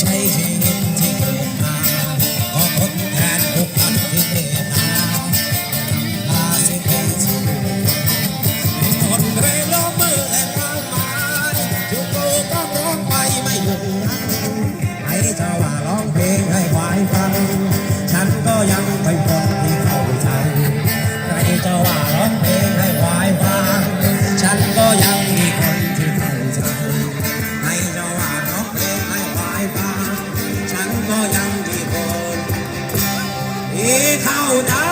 ใช้ชีวิตที่เกิดมาขอทดแทนทุกท่าที่เมตตาพาสิเดสู่คนเร่ร่อนมือและความหมายทุกโลก็ร้องไปไม่หยุดให้เจ้าว่า เข้า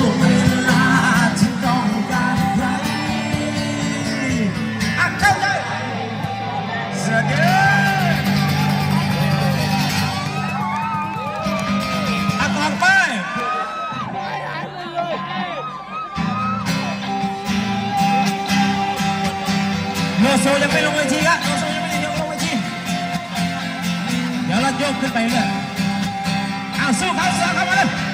ช่วงเวลาที่ต้องการใครอะเข้าใจเสียเด้ออะต่อไปโลโซยังไม่ลงเวทีครับโลโซยังไม่ได้ยกลงเวทีเดี๋ยวเราโยกขึ้นไปเลยเอาสู้เขาเสือเขามาเลย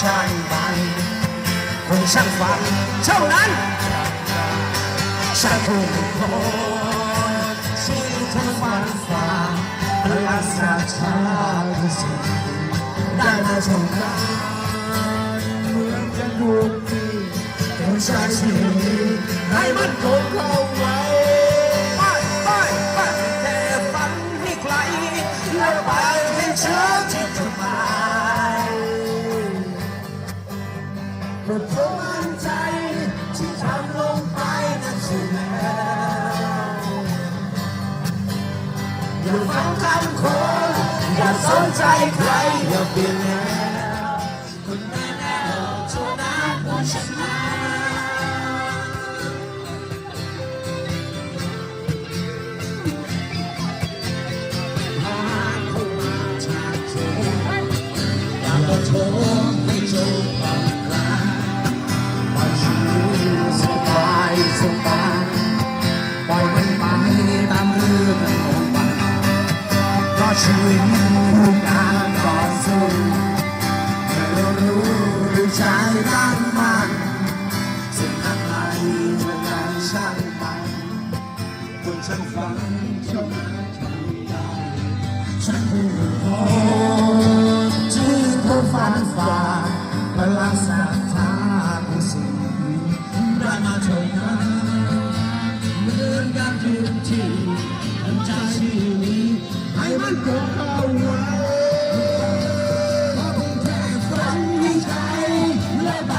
ช่างมันคนช่างฝันเท่านั้นฉันทุกคนชีวิตทุกวันฝ่าพลังศรัทธาคือสิ่งได้มาชมกันเหมือนกันดวงที่ต้องชายชีวิต เมื่อเธอมั่นใจที่ทำลงไปนั่นใช่แล้วอย่าฟังคำคนอย่าสนใจใครอย่าเปลี่ยนแนวคนแน่แน่ชนะผู้ชนะ ชีวิตคือการต่อสู้เรารู้ด้วยใจตั้งมั่นสิ่งอะไรเมื่อการช่างมันคนช่างฝันเท่านั้นได้ฉันรู้ และใบ